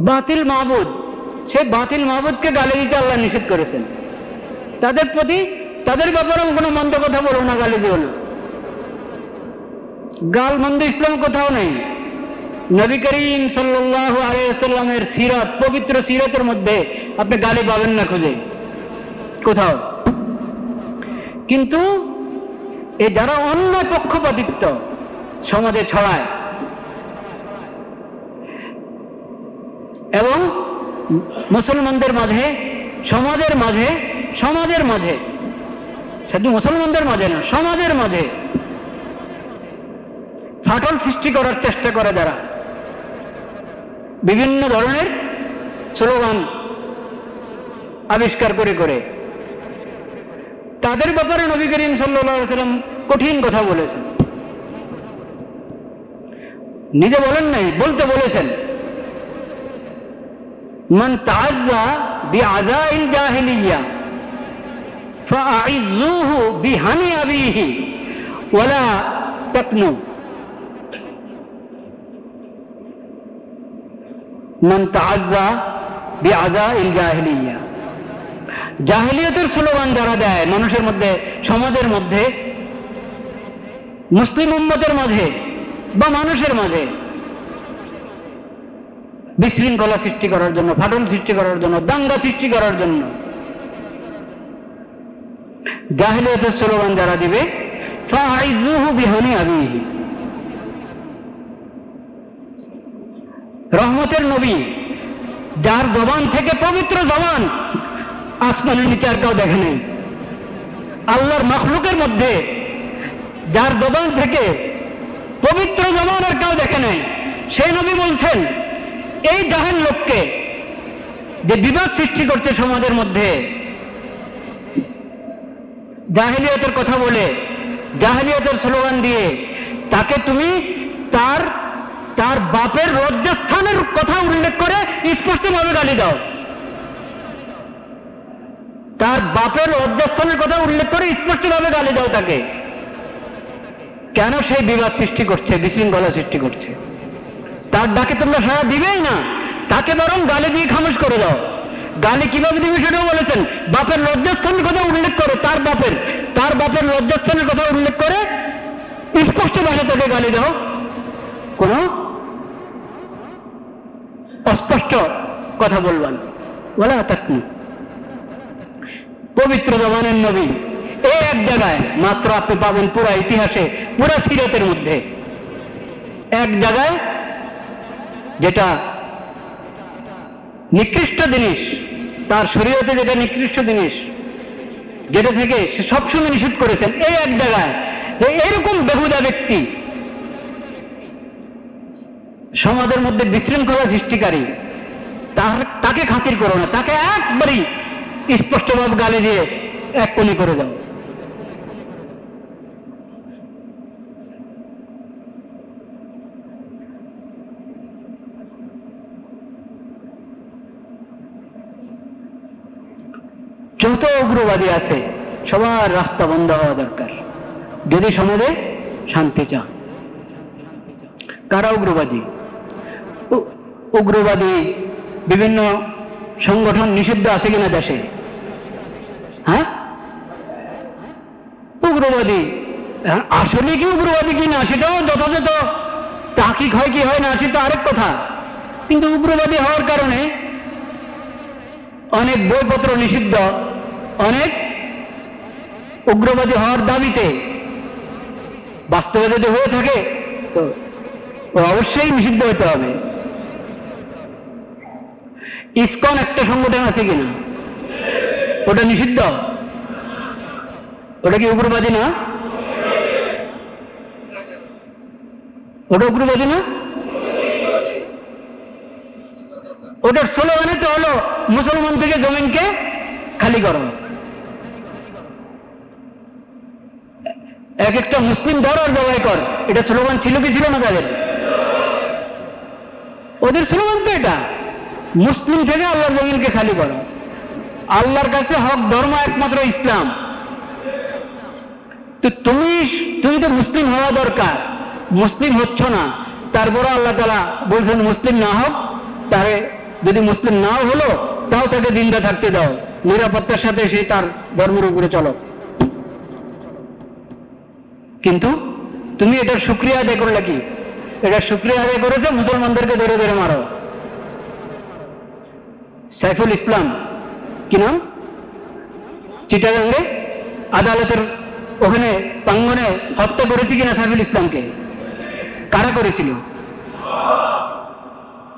বাতিল মাহবুদ। সেই বাতিল মাহবুদকে গালি দিতে আল্লাহ নিষেধ করেছেন। তাদের প্রতি, তাদের ব্যাপারেও কোনো মন্দ কথা বলো না, গালি দিও না। গাল মন্দ ইসলাম কোথাও নেই। নবী করিম সাল্লাহ আলাইসাল্লামের সিরাত, পবিত্র সিরাতের মধ্যে আপনি গালি পাবেন না খুঁজে। কোথাও। কিন্তু এ যারা অন্য পক্ষপাতিত্ব সমাজে ছড়ায় এবং মুসলমানদের মাঝে, সমাজের মাঝে সমাজের মাঝে, শুধু মুসলমানদের মাঝে না, সমাজের মাঝে ফাটল সৃষ্টি করার চেষ্টা করে যারা। বিভিন্ন ধরনের স্লোগান আবিষ্কার করে করে। তাদের ব্যাপারে নবী করিম সাল্লাম কঠিন কথা বলেছেন। নিজে বলেন নাই, বলতে বলেছেন। মান তাজা বি আজাইল জাহিলিয়া ফাআইজুহু বিহানি আবিহি ওয়ালা তাকনু। মান তাজা বি জাহিলিয়তের স্লোগান যারা দেয়, মানুষের মধ্যে, সমাজের মধ্যে, মুসলিম উম্মতের মাঝে বা মানুষের মাঝে বিশৃঙ্খলা সৃষ্টি করার জন্য, ফাটল সৃষ্টি করার জন্য, দাঙ্গা সৃষ্টি করার জন্য। জাহিলিয়তের স্লোগান যারা দিবে বিহানি আবিহি। রহমতের নবী, যার জবান থেকে পবিত্র জবান আসমানের নিচে আর কেউ দেখে নেই। আল্লাহর মখলুকের মধ্যে যার জবান থেকে পবিত্র জবান আর কেউ দেখে নেই। সেই নবী বলছেন এই জাহেন লোককে যে বিবাদ সৃষ্টি করছে সমাজের মধ্যে, জাহিলিয়তের কথা বলে, জাহিলিয়তের স্লোগান দিয়ে, তাকে তুমি তার তার বাপের লজ্জাস্থানের কথা উল্লেখ করে স্পষ্টভাবে গালি দাও। তার বাপের লজ্জাস্থানের কথা উল্লেখ করে স্পষ্টভাবে গালি দাও তাকে। কেন সেই বিবাদ সৃষ্টি করছে, বিশৃঙ্খলা সৃষ্টি করছে? তার ডাকে তোমরা সারা দিবেই না। তাকে বরং গালি দিয়ে খামোশ করে দাও। গালি কীভাবে দিবে সেটাও বলেছেন। বাপের লজ্জাস্থানের কথা উল্লেখ করে তার বাপের। তার বাপের লজ্জাস্থানের কথা উল্লেখ করে স্পষ্ট ভাষা তাকে গালি দাও। কোন অস্পষ্ট কথা বলবেন। বলা তাকনি। পবিত্র জবানের নবী। এই এক জায়গায় মাত্র আপনি পাবেন পুরা ইতিহাসে, পুরা সিরতের মধ্যে। এক জায়গায় যেটা নিকৃষ্ট জিনিস, তার শরীয়তে যেটা নিকৃষ্ট জিনিস, যেটা থেকে সে সবসময় নিষেধ করেছেন, এই এক জায়গায় যে এরকম বেহুদা ব্যক্তি সমাজের মধ্যে বিশৃঙ্খলা সৃষ্টিকারী, তার, তাকে খাতির করো না, তাকে একবারই স্পষ্টভাবে গালি দিয়ে এক কোনি করে দাও। যত উগ্রবাদী আছে সবার রাস্তা বন্ধ হওয়া দরকার। যদি সমাজে শান্তি চান কারা উগ্রবাদী? উগ্রবাদী বিভিন্ন সংগঠন নিষিদ্ধ আছে কিনা দেশে? হ্যাঁ? উগ্রবাদী হ্যাঁ, আসলে কি উগ্রবাদী কি না সেটাও যথাযথ। তাকিক হয় কি হয় না সেটা আরেক কথা। কিন্তু উগ্রবাদী হওয়ার কারণে অনেক বইপত্র নিষিদ্ধ। অনেক উগ্রবাদী হওয়ার দাবিতে বাস্তবে যদি হয়ে থাকে, তো অবশ্যই নিষিদ্ধ হতে হবে। ইসকন একটা সংগঠন আছে কিনা ওটা নিষিদ্ধ? ওটা কি উগ্রবাদী না? ওটা উগ্রবাদী না? ওটার স্লোগানে তো হলো, মুসলমান থেকে জমিনকে খালি করো। এক একটা মুসলিম ধর আর জবাই কর। এটা স্লোগান ছিল কি ছিল না তাদের? ওদের স্লোগান তো এটা। মুসলিম থেকে আল্লাহর জমিনকে খালি করো। আল্লাহর কাছে হক, ধর্ম একমাত্র ইসলাম। তো তুমি তুমি তো মুসলিম হওয়া দরকার। মুসলিম হচ্ছ না। তারপরে আল্লাহ তালা বলছেন, মুসলিম না হোক তাহলে যদি মুসলিম নাও হলো, তাও তাকে জিন্দা থাকতে দাও। নিরাপত্তার সাথে সে তার ধর্মের উপরে চলো। কিন্তু তুমি এটার শুক্রিয়া আদায় করলে কি? এটা শুক্রিয়া আদায় করেছে, মুসলমানদেরকে ধরে ধরে মারো। সাইফুল ইসলাম, কি নাম? চিটাগাঙ্গে আদালতের ওখানে প্রাঙ্গনে হত্যা করেছে কিনা সাইফুল ইসলামকে? কারা করেছিল?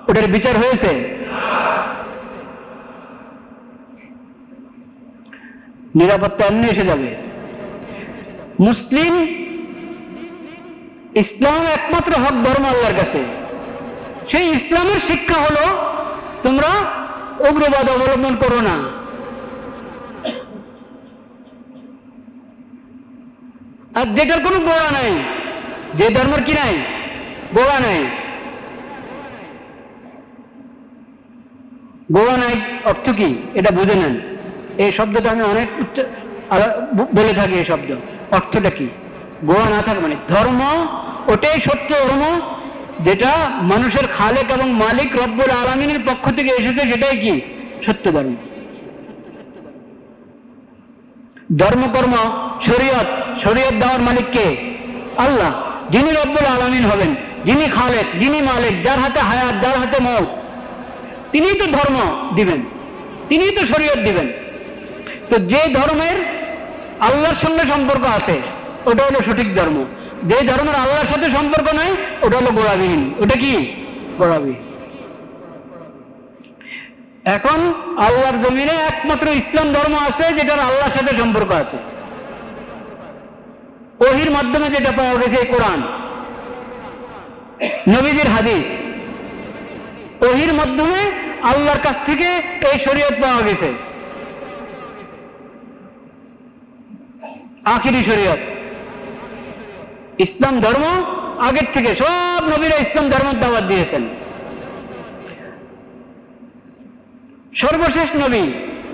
ওটার বিচার হয়েছে? নিরাপত্তা এমনি এসে যাবে। মুসলিম ইসলাম একমাত্র হক ধর্ম আল্লাহর কাছে। সেই ইসলামের শিক্ষা হলো, তোমরা উগ্রবাদ অবলম্বন করো না। আর যেটার কোনো গোড়া নাই, যে ধর্মের কি নাই, গোড়া নাই। গোয়া নাই অর্থ কি? এটা বুঝে নেন। এই শব্দটা আমি অনেক বলে থাকি এই শব্দ। অর্থটা কি? গোয়া না থাকে মানে ধর্ম ওটাই সত্য ধর্ম যেটা মানুষের খালেক এবং মালিক রব্বুল আলমিনের পক্ষ থেকে এসেছে, সেটাই কি? সত্য ধর্ম। ধর্মকর্ম, শরীয়ত শরীয়ত দেওয়ার মালিক কে? আল্লাহ। যিনি রব্বুল আলমিন হবেন, যিনি খালেক, যিনি মালিক, যার হাতে হায়াত, যার হাতে মত তিনিই তো ধর্ম দিবেন, তিনিই তো শরীয়ত দিবেন। তো যে ধর্মের আল্লাহর সঙ্গে সম্পর্ক আছে, ওটা হলো সঠিক ধর্ম। যে ধর্মের আল্লাহর সাথে সম্পর্ক নাই, ওটা হলো গোড়াবিহীন। ওটা কি? গোড়াবিহীন এখন আল্লাহর জমিনে একমাত্র ইসলাম ধর্ম আছে, যেটার আল্লাহর সাথে সম্পর্ক আছে। ওহির মাধ্যমে যেটা পাওয়া গেছে কোরআন। নবীজির হাদিস। ওহির মাধ্যমে আল্লাহর কাছ থেকে এই শরীয়ত পাওয়া গেছে। আখিরি শরীয়ত। ইসলাম ধর্ম আগের থেকে। সব নবীরা ইসলাম ধর্ম দাওয়াত দিয়েছেন। সর্বশেষ নবী,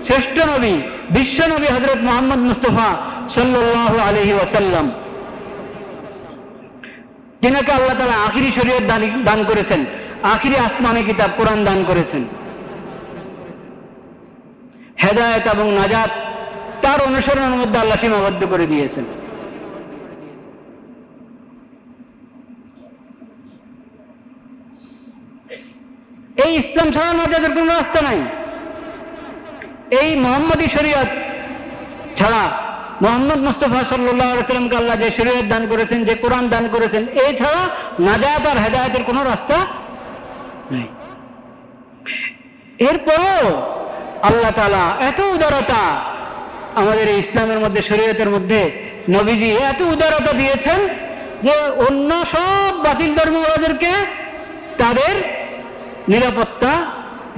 শ্রেষ্ঠ নবী, বিশ্ব নবী হজরত মোহাম্মদ মুস্তফা সাল্লাহ আলহি ওয়াসাল্লাম। তিনাকে আল্লাহ তালা আখিরি শরীয়ত দান করেছেন। আখিরি আসমানি কিতাব কোরআন দান করেছেন। হেদায়ত এবং নাজাত, তার অনুসরণের মধ্যে আল্লাহ সীমাবদ্ধ করে দিয়েছেন। এই ইসলাম ছাড়া নাজাতের কোনো রাস্তা নাই। এই মোহাম্মদী শরীয়ত ছাড়া মোহাম্মদ মুস্তফা সাল্লাহ সাল্লামকে আল্লাহ যে শরীয়ত দান করেছেন, যে কোরআন দান করেছেন, এই ছাড়া নাজাত আর হেদায়তের কোনো রাস্তা নাই। এরপরও আল্লাহ তালা এত উদারতা আমাদের ইসলামের মধ্যে, শরীয়তের মধ্যে নবীজি এত উদারতা দিয়েছেন যে অন্য সব বাতিল ধর্মওয়ালাদেরকে তাদের নিরাপত্তা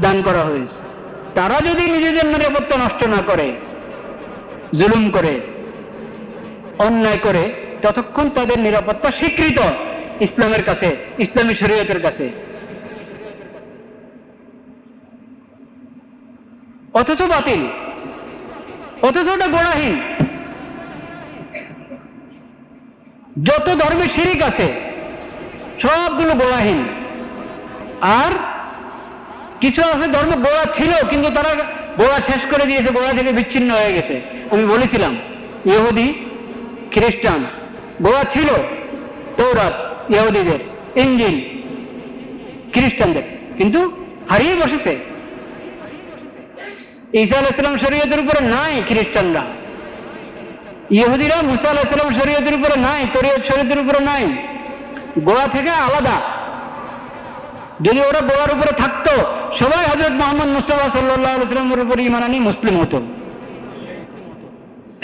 দান করা হয়েছে। তারা যদি নিজেদের নিরাপত্তা নষ্ট না করে, জুলুম করে, অন্যায় করে, ততক্ষণ তাদের নিরাপত্তা স্বীকৃত ইসলামের কাছে, ইসলামী শরীয়তের কাছে। অথচ বাতিল, অথচ ওটা গোড়াহীন। যত ধর্মে শিরিক আছে, সবগুলো গোড়াহীন। আর কিছু আছে ধর্ম গোড়া ছিল, কিন্তু তারা গোড়া শেষ করে দিয়েছে, গোড়া থেকে বিচ্ছিন্ন হয়ে গেছে। আমি বলেছিলাম, ইহুদি, খ্রিস্টান, গোড়া ছিল তৌরাত ইহুদিদের ইঞ্জিল খ্রিস্টানদের, কিন্তু হারিয়ে বসেছে। ঈসা আলাইসালাম শরীয়তের উপরে নাই খ্রিস্টানরা। ইহুদিরা মুসা আলাইসালাম শরীয়তের উপরে নাই, তরিয়ত শরীয়তের উপরে নাই। গোয়া থেকে আলাদা। যদি ওরা গোয়ার উপরে থাকতো সবাই হজরত মোহাম্মদ মুস্তফা আলাইসালামের উপরে ইমান আনি, মুসলিম হতো।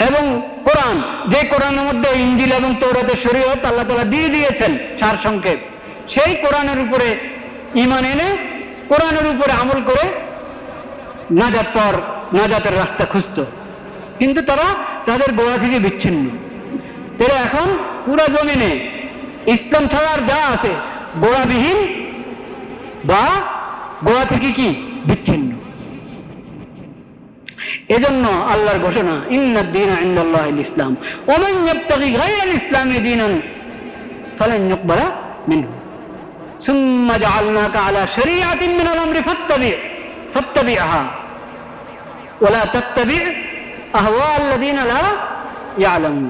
এবং কোরআন, যে কোরআনের মধ্যে ইঞ্জিল এবং তৌরাতের শরীয়ত আল্লাহ তালা দিয়ে দিয়েছেন সার সংক্ষেপ, সেই কোরআনের উপরে ইমান এনে, কোরআনের উপরে আমল করে নাজাত পর নাজাতের রাস্তা খুঁজত। কিন্তু তারা তাদের গোয়া থেকে বিচ্ছিন্ন। তারা এখন পুরা জমিনে ইসলাম ছাড়ার যা আছে, গোড়াবিহীন বা গোয়া থেকে কি? বিচ্ছিন্ন। এজন্য আল্লাহর ঘোষণা ইন্নাদ্দিন ইন্দাল্লাহ ইসলাম ওমান ইয়াবতাগি গায়রাল ইসলামি দীনান ফালান ইউকবালা মিনহু। সুম্মা জাআলনাকা আলা শরীআতিন মিনাল আমরি ফাত্তাবি ফাত্তাবি'হা ওয়ালা তাত্তাবি' আহওয়া আল্লাযীনা লা ইয়ালামুন।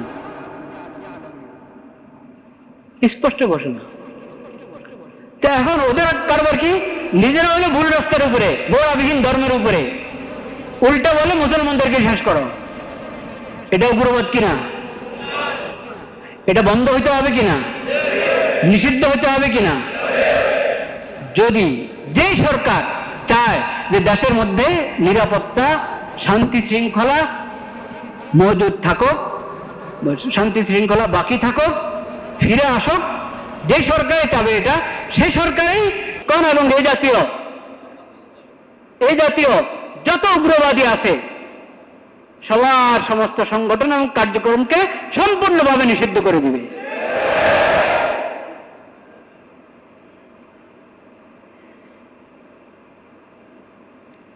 স্পষ্ট ঘোষণা। তো এখন ওদের কারবার কি? নিজেরা হলো ভুল রাস্তার উপরে, গোড়াবিহীন ধর্মের উপরে। উল্টা বলে মুসলমানদেরকে শেষ করো। এটা উগ্রবাদ কিনা? এটা বন্ধ হইতে হবে কিনা? নিষিদ্ধ হতে হবে কিনা? যদি যেই সরকার চায় যে দেশের মধ্যে নিরাপত্তা, শান্তি শৃঙ্খলা মজুদ থাকুক, শান্তি শৃঙ্খলা বাকি থাকুক, ফিরে আসুক যে সরকারই চাবে এটা, সেই সরকারই কোন এবং এই জাতীয়? এই জাতীয় যত উগ্রবাদী আছে, সবার সমস্ত সংগঠন এবং কার্যক্রমকে সম্পূর্ণভাবে নিষিদ্ধ করে দিবে।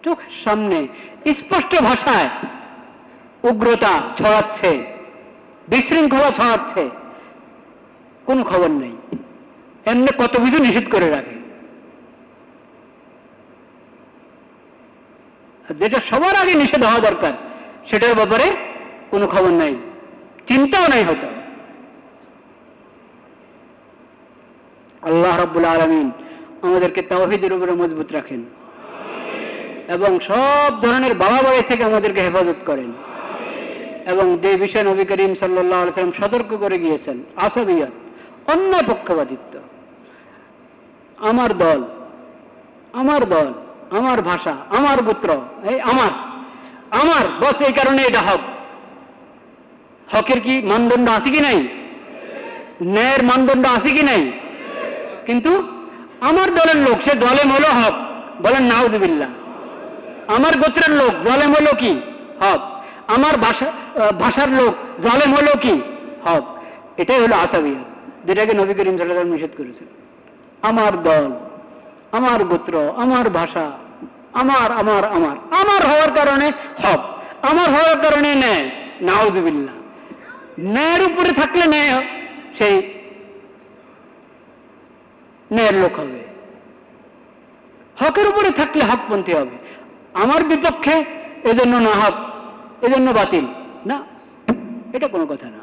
চোখের সামনে স্পষ্ট ভাষায় উগ্রতা ছড়াচ্ছে, বিশৃঙ্খলা ছড়াচ্ছে, কোন খবর নেই। এমনি কত কিছু নিষেধ করে রাখে আর যেটা সবার আগে নিষেধ হওয়া দরকার, সেটার ব্যাপারে কোনো খবর নাই, চিন্তাও নাই হতো। আল্লাহ রব্বুল আলমিন আমাদেরকে তাওহিদের উপরে মজবুত রাখেন। এবং সব ধরনের বাবা বাড়ি থেকে আমাদেরকে হেফাজত করেন। এবং যে বিষয়ে নবী করিম সাল্লাহ সতর্ক করে গিয়েছেন আসাবিয়ত অন্যায় পক্ষপাতিত্ব। আমার দল আমার দল আমার ভাষা, আমার পুত্র, এই আমার আমার, বস, এই কারণে এটা হক। হকের কি মানদণ্ড আছে কি নাই? ন্যায়ের মানদণ্ড আছে কি নাই? কিন্তু আমার দলের লোক, সে জলেম হলো হক। বলেন নাউজবিল্লা আমার গোত্রের লোক, জলেম হলো কি? হক। আমার ভাষা ভাষার লোক, জলেম হলো কি? হক। এটাই হলো আসাবিয়া যেটাকে নবী করিম সাল্লাহ নিষেধ করেছেন। আমার দল। আমার গোত্র, আমার ভাষা, আমার আমার আমার। আমার হওয়ার কারণে হক, আমার হওয়ার কারণে ন্যায়। নাউজবিল্লা ন্যায়ের উপরে থাকলে ন্যায় সেই ন্যায়ের লোক হবে। হকের উপরে থাকলে হকপন্থী হবে। আমার বিপক্ষে এজন্য না হক, এজন্য বাতিল। না, এটা কোনো কথা না।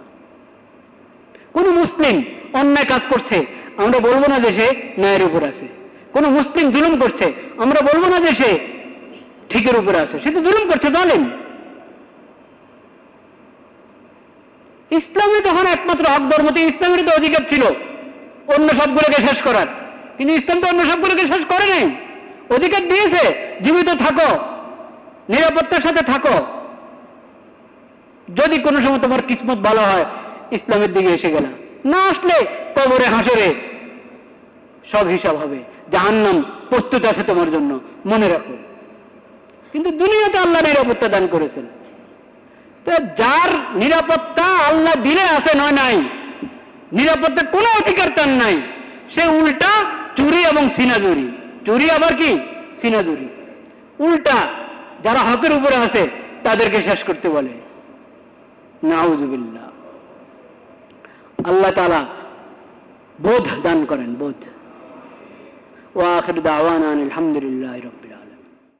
কোন মুসলিম অন্যায় কাজ করছে, আমরা বলব না সে ন্যায়ের উপর আছে। কোন মুসলিম জুলুম করছে, আমরা বলব না যে সে ঠিকের উপরে আছে, সে তো জুলুম করছে জানেন ইসলামে তখন একমাত্র হক ধর্মতে ইসলামের তো অধিকার ছিল অন্য সবগুলোকে শেষ করার। কিন্তু ইসলাম তো অন্য সবগুলোকে শেষ করে নাই। অধিকার দিয়েছে, জীবিত থাকো, নিরাপত্তার সাথে থাকো। যদি কোনো সময় তোমার কিসমত ভালো হয়, ইসলামের দিকে এসে গেল। না আসলে কবরে হাসরে সব হিসাব হবে। জাহান্নাম প্রস্তুত আছে তোমার জন্য। মনে রাখো। কিন্তু দুনিয়াতে আল্লাহ নিরাপত্তা দান করেছেন। তো যার নিরাপত্তা আল্লাহ দিলে আছে নয় নাই, নিরাপত্তা কোনো অধিকার তার নাই, সে উল্টা চুরি এবং সিনাজুরি। চুরি আবার কি? সিনাজুরি। উল্টা যারা হকের উপরে আছে, তাদেরকে শেষ করতে বলে। নাউজুবিল্লাহ। আল্লাহ তালা বোধ দান করেন, বোধ। وآخر دعوانا أن الحمد لله رب